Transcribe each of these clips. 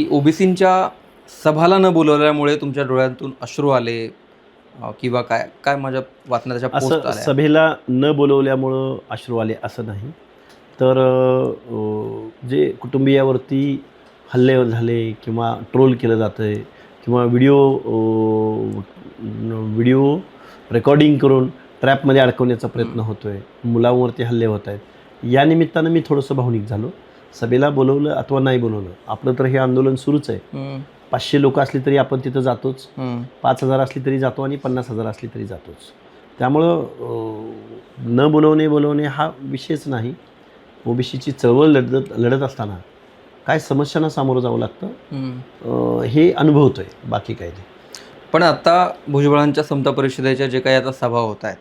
की ओबीसींच्या सभाला न बोलवल्यामुळे तुमच्या डोळ्यातून अश्रू आले किंवा काय काय माझ्या पोस्ट असं सभेला न बोलवल्यामुळं अश्रू आले असं नाही. तर जे कुटुंबियावरती हल्ले झाले किंवा ट्रोल केलं जातं आहे किंवा व्हिडिओ व्हिडिओ रेकॉर्डिंग करून ट्रॅपमध्ये अडकवण्याचा प्रयत्न होतो आहे मुलांवरती हल्ले होत आहेत या निमित्तानं मी थोडंसं भावनिक झालो. सभेला बोलवलं अथवा नाही बोलवलं. आपलं तर हे आंदोलन सुरूच आहे. पाचशे लोक असली तरी आपण तिथं जातोच. पाच हजार असली तरी जातो आणि पन्नास हजार असली तरी जातोच. त्यामुळं न बोलवणे बोलवणे हा विषयच नाही. ओबीसीची चळवळ लढत लढत असताना काय समस्यांना सामोरं जावं लागतं? हे अनुभवतो आहे बाकी काही नाही. पण आता भुजबळांच्या समता परिषदेच्या जे काही आता सभा होत आहेत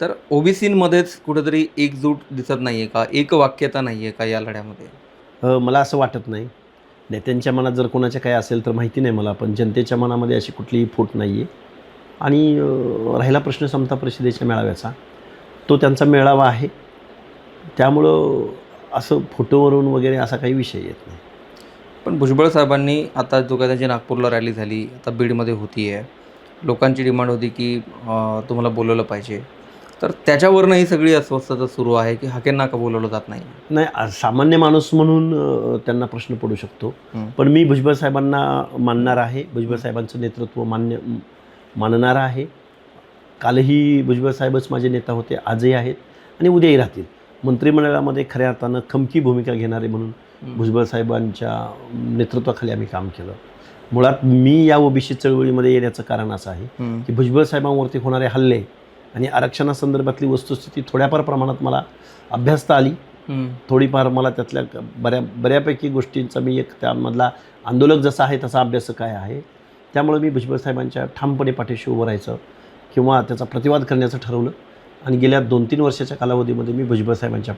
तर ओबीसींमध्येच कुठेतरी एकजूट दिसत नाहीये का? एक वाक्यता नाहीये का या लढ्यामध्ये? मला असं वाटत नाही. नेत्यांच्या मनात जर कोणाच्या काय असेल तर माहिती नाही मला पण जनतेच्या मनामध्ये अशी कुठलीही फूट नाही आहे आणि राहिला प्रश्न समता परिषदेच्या मेळाव्याचा. तो त्यांचा मेळावा आहे. त्यामुळं असं फोटोवरून वगैरे असा काही विषय येत नाही. पण भुजबळ साहेबांनी आता जो काय त्यांची नागपूरला रॅली झाली आता बीडमध्ये होती आहे लोकांची डिमांड होती की तुम्हाला बोलवलं पाहिजे. तर त्याच्यावरनं ही सगळी अस्वस्थता सुरू आहे की हाकेंना का बोलवलं जात नाही? नाही सामान्य माणूस म्हणून त्यांना प्रश्न पडू शकतो. पण मी भुजबळ साहेबांना मानणार आहे भुजबळ साहेबांचं नेतृत्व मान्य मानणार आहे. कालही भुजबळ साहेबच माझे नेता होते आजही आहेत आणि उद्याही राहतील. मंत्रिमंडळामध्ये खऱ्या अर्थानं खमकी भूमिका घेणारे म्हणून भुजबळ साहेबांच्या नेतृत्वाखाली आम्ही काम केलं. मुळात मी या ओबीसी चळवळीमध्ये येण्याचं कारण असं आहे. की भुजबळ साहेबांवरती होणारे हल्ले आणि आरक्षणासंदर्भातली वस्तुस्थिती थोड्याफार प्रमाणात मला अभ्यासता आली. थोडीफार मला त्यातल्या बऱ्या बऱ्यापैकी गोष्टींचा मी एक त्यामधला आंदोलक जसा आहे तसा अभ्यास काय आहे त्यामुळे मी भुजबळ साहेबांच्या ठामपणे पाठीशी उभं राहायचं किंवा त्याचा प्रतिवाद करण्याचं ठरवलं. आणि गेल्या दोन तीन वर्षाच्या कालावधीमध्ये मी भुजबळ साहेबांच्या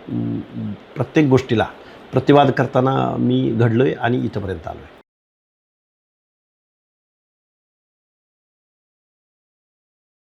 प्रत्येक गोष्टीला प्रतिवाद करताना मी घडलो आहे आणि इथंपर्यंत आलो आहे